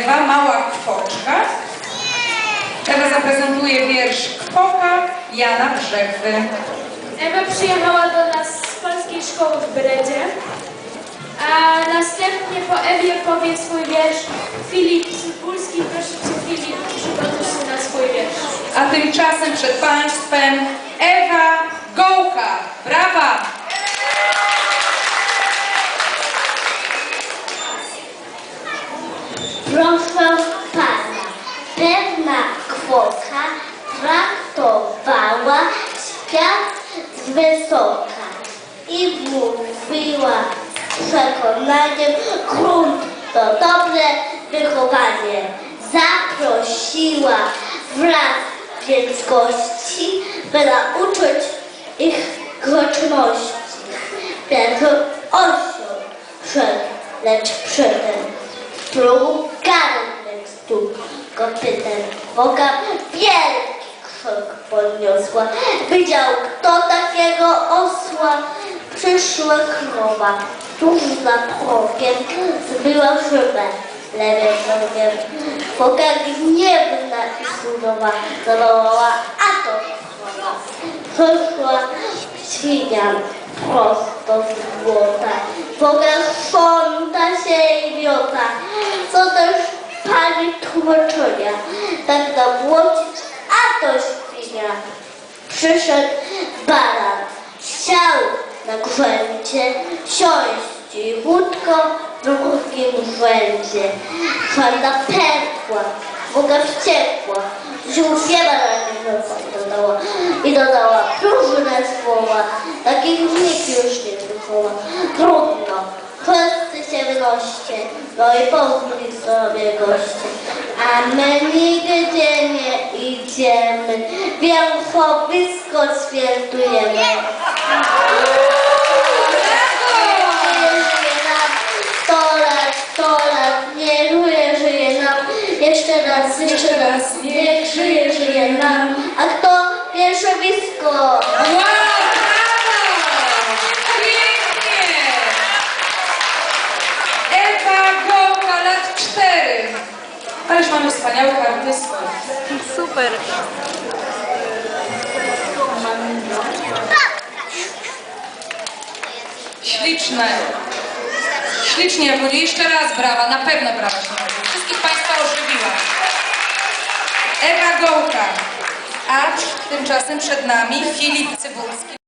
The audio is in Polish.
Mała Kwoczka. Ewa zaprezentuje wiersz Kwoka Jana Brzechwy. Ewa przyjechała do nas z polskiej szkoły w Bredzie, a następnie po Ewie powie swój wiersz Filip Cybulski. Proszę Cię Filip, przygotuj się na swój wiersz. A tymczasem przed Państwem Ewa Gołka. Brawa! Traktowała świat z wysoka i mówiła z przekonaniem grunt to dobre wychowanie. Zaprosiła wraz więc gości, by nauczyć ich grzeczności. Pierwszy osioł szedł, lecz przy tym Pluł garnek stóp kopytem. Boga wielki podniosła. Widział kto takiego osła. Przyszła krowa, tuż za progiem zbyła szybę. Lewym nogiem. Boga gniewna i surowa zawołała, a to krowa. Przyszła świnia prosto z błota. Boga sąda się i miota. Co też pani tłumaczenia, tak nabłocić, a to świnia. Przyszedł baran, siał na grzęcie, siąść cichutko w drugim rzędzie. Czarna pętła, Boga wściekła, na niego dodała i dodała różne słowa, takich nikt już nie wychowa. Trudno, wszyscy się wynoście, no i pozwól sobie goście. A my nigdzie idziemy, wielkowisko świętujemy. Żyje nam sto lat, sto lat, niech żyje, żyje nam. Jeszcze raz, jeszcze raz, niech żyje, żyje nam. A kto cztery. Ależ mamy wspaniałych artystów. Super. Śliczne. Ślicznie, Ewuniu. Jeszcze raz brawa, na pewno brawa. Wszystkich Państwa ożywiła. Ewa Gołka. A tymczasem przed nami Filip Cybulski.